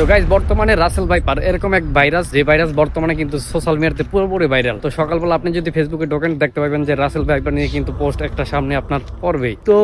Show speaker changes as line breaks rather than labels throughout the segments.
তো গাইজ বর্তমানে Russell viper এরকম এক ভাইরাস যে ভাইরাস বর্তমানে কিন্তু সোশ্যাল মিডিয়াতে পুরোপুরি ভাইরাল তো সকালবেলা আপনি যদি ফেসবুকে ঢোকেন, দেখতে পাবেন যে রাসেল ভাইপার নিয়ে কিন্তু পোস্ট একটা সামনে আপনার পড়বেই। তো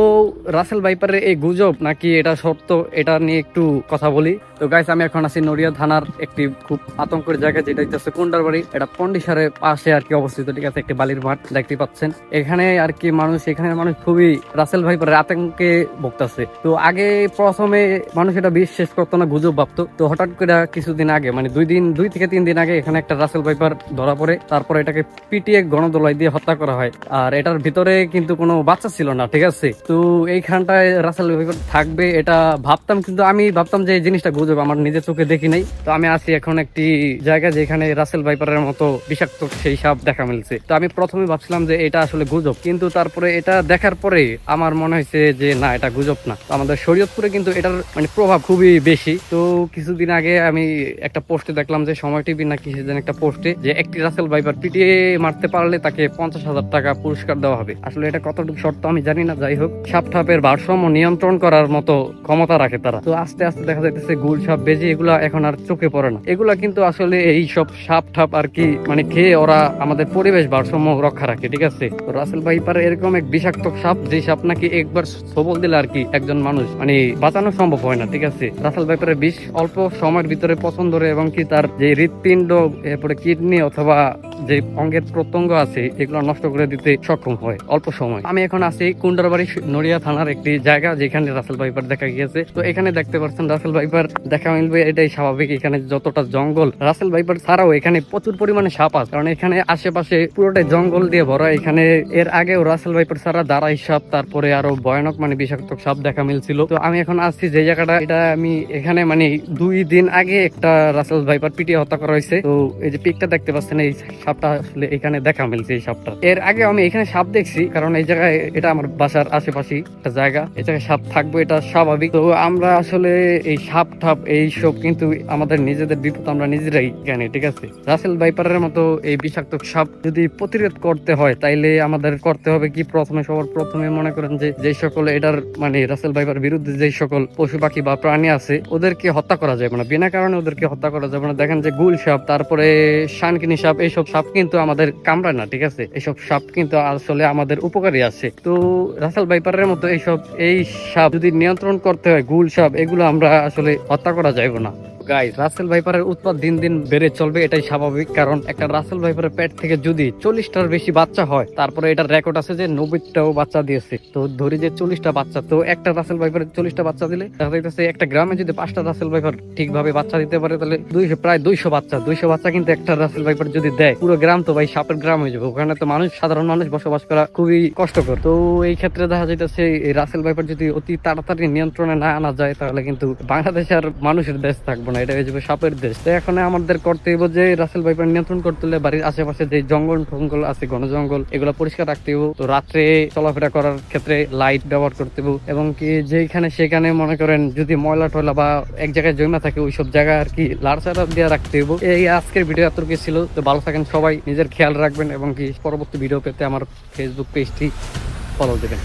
রাসেল ভাইপারের এই গুজব নাকি এটা সত্য, এটা নিয়ে একটু কথা বলি। তো গাইজ আমি এখন আছি নড়িয়া থানার একটি খুব আতঙ্কের জায়গা যেটা হচ্ছে কুন্ডার বাড়ি এটা পন্ডিসারের পাশে আর কি অবস্থিত, ঠিক আছে, একটি বালির মাঠ, দেখতে পাচ্ছেন। এখানে আর কি মানুষ এখানে মানুষ খুবই রাসেল ভাইপারের আতঙ্কে ভুগতেছে। তো আগে প্রথমে মানুষ এটা বিশ্বাস করতো না, গুজব ভাবতো। তো হঠাৎ করে কিছুদিন আগে মানে দুই দিন, দুই থেকে তিন দিন আগে এখানে একটা রাসেল ভাইপার ধরা পড়ে, তারপরে এটাকে পিটিয়ে গণদোলাই দিয়ে হত্যা করা হয়। আর এটার ভিতরে কিন্তু কোনো বাচ্চা ছিল না, ঠিক আছে? তো এইখানটায় রাসেল ভাইপার থাকবে, এটা ভাবতাম, কিন্তু আমি ভাবতাম যে এই জিনিসটা গুজব, আমার নিজের চোখে দেখি নাই। তো আমি আছি এখন একটি জায়গা যেখানে রাসেল ভাইপারের মতো বিষাক্ত সেই সাপ দেখা মিলছে। তো আমি প্রথমে ভাবছিলাম যে এটা আসলে গুজব, কিন্তু তারপরে এটা দেখার পরে আমার মনে হয়েছে যে না, এটা গুজব না। আমাদের শরীয়তপুরে কিন্তু এটার মানে প্রভাব খুবই বেশি। তো কিছুদিন আগে আমি একটা পোস্টে দেখলাম যে সময় টিভি না কিছু যেন একটা পোস্টে যে একটি রাসেল ভাইপার পিটিয়ে মারতে পারলে তাকে পঞ্চাশ হাজার টাকা পুরস্কার দেওয়া হবে। আসলে এটা কতটুকু শর্ত আমি জানি না, যাই হোক। সাপ ঠাপের ভারসাম্য নিয়ন্ত্রণ করার মতো ক্ষমতা রাখে তারা। তো আস্তে আস্তে দেখা যাইতেছে গুল সাপ বেজে, এগুলা এখন আর চোখে পড়ে না। এগুলা কিন্তু আসলে এই সব সাপ ঠাপ আর কি মানে খেয়ে ওরা আমাদের পরিবেশ ভারসাম্য রক্ষা রাখে, ঠিক আছে? তো রাসেল ভাইপার এরকম এক বিষাক্ত সাপ, যে সাপ নাকি একবার সবল দিলে আর কি একজন মানুষ মানে বাঁচানো সম্ভব হয় না, ঠিক আছে? রাসেল ভাইপারের বিষ অল্প সময়ের ভিতরে পছন্দ এবং কি তার যে হৃৎপিণ্ড এরপরে কিডনি অথবা যে অঙ্গের প্রত্যঙ্গ আছে, এগুলো নষ্ট করে দিতে সক্ষম হয়, অল্প সময়। আমি এখন আছি কুন্ডারবাড়ি নড়িয়া থানার একটি জায়গা, যেখানে রাসেল ভাইপার দেখা গিয়েছে। তো এখানে দেখতে পাচ্ছেন, রাসেল ভাইপার দেখা মিলবে, এটাই স্বাভাবিক। এখানে যতটা জঙ্গল, রাসেল ভাইপার ছাড়াও এখানে প্রচুর পরিমাণে সাপ আছে। কারণ এখানে আশেপাশে পুরোটাই জঙ্গল দিয়ে ভরা। এখানে এর আগেও রাসেল ভাইপার ছাড়া দাঁড়াই সাপ, তারপরে আরও ভয়ানক মানে বিষাক্ত সাপ দেখা মিলছিল। তো আমি এখন আসছি যে জায়গাটা, এটা আমি এখানে মানে দুই দিন আগে একটা রাসেল ভাইপার পিটিয়ে হত্যা করা হয়েছে। তো এই যে পিকটা দেখতে পাচ্ছেন, এই সাপটা আসলে এখানে দেখা মিলছে এই সাপটা। এর আগে আমি এখানে সাপ দেখছি, কারণ এই জায়গায় এটা আমার বাসার আশেপাশে একটা জায়গা। এই জায়গায় সাপ থাকবে, এটা স্বাভাবিক। তো আমরা আসলে এই সাপ ঠাপ, এই সব কিন্তু আমাদের নিজেদের বিপদ, আমরা নিজেরাই জানি, ঠিক আছে? রাসেল ভাইপারের মতো এই বিষাক্ত সাপ যদি প্রতিরোধ করতে হয়, তাইলে আমাদের করতে হবে কি? প্রথমে সবার প্রথমে মনে করেন যে যে সকল এটার মানে রাসেল ভাইপার বিরুদ্ধে যে সকল পশু পাখি বা প্রাণী আছে, ওদেরকে হত্যা করা যাবে না। বিনা কারণে ওদেরকে হত্যা করা যাবে না। দেখেন যে গুল সাপ, তারপরে শানকিনি সাপ, এইসব সাপ কিন্তু আমাদের কামড়ায় না, ঠিক আছে? এইসব সাপ কিন্তু আসলে আমাদের উপকারী আছে। তো রাসেল ভাইপারের মতো এইসব, এই সাপ যদি নিয়ন্ত্রণ করতে হয়, গুল সাপ, এগুলো আমরা আসলে হত্যা করা যাইব না। গাইস রাসেল ভাইপারের উৎপাদ দিন দিন বেড়ে চলবে, এটাই স্বাভাবিক। কারণ একটা রাসেল ভাইপারের পেট থেকে যদি চল্লিশটার বেশি বাচ্চা হয়, তারপরে এটার রেকর্ড আছে যে নব্বইটাও বাচ্চা দিয়েছে। তো ধরি যে চল্লিশটা বাচ্চা, তো একটা রাসেল ভাইপারের চল্লিশটা বাচ্চা দিলে দেখা যাইতেছে একটা গ্রামে যদি পাঁচটা রাসেল ভাইপার ঠিকভাবে বাচ্চা দিতে পারে, তাহলে দুইশো প্রায় দুইশো বাচ্চা দুইশো বাচ্চা কিন্তু একটা রাসেল ভাইপার যদি দেয়, পুরো গ্রাম তো ভাই সাপের গ্রাম হয়ে যাবে। ওখানে তো মানুষ, সাধারণ মানুষ বসবাস করা খুবই কষ্টকর। তো এই ক্ষেত্রে দেখা যাইতেছে রাসেল ভাইপার যদি অতি তাড়াতাড়ি নিয়ন্ত্রণে না আনা যায়, তাহলে কিন্তু বাংলাদেশ আর মানুষের দেশ থাকবে না, এটা হয়ে সাপের দেশ। তো এখন আমাদের করতে হইব যে রাসেল ভাইপার নিয়ন্ত্রণ করতে হলে বাড়ির আশেপাশে যে জঙ্গল টঙ্গল আছে ঘন জঙ্গল এগুলো পরিষ্কার রাখতে হইব। তো রাত্রে চলাফেরা করার ক্ষেত্রে লাইট ব্যবহার করতে হইব এবং কি যেখানে সেখানে মনে করেন যদি ময়লা টয়লা বা এক জায়গায় জমা থাকে, ওইসব জায়গা আর কি লাড়চাড়া দিয়ে রাখতে হইব। এই আজকের ভিডিও এতটুকু ছিল। তো ভালো থাকেন সবাই, নিজের খেয়াল রাখবেন এবং কি পরবর্তী ভিডিও পেতে আমার ফেসবুক পেজটি ফলো দেবেন।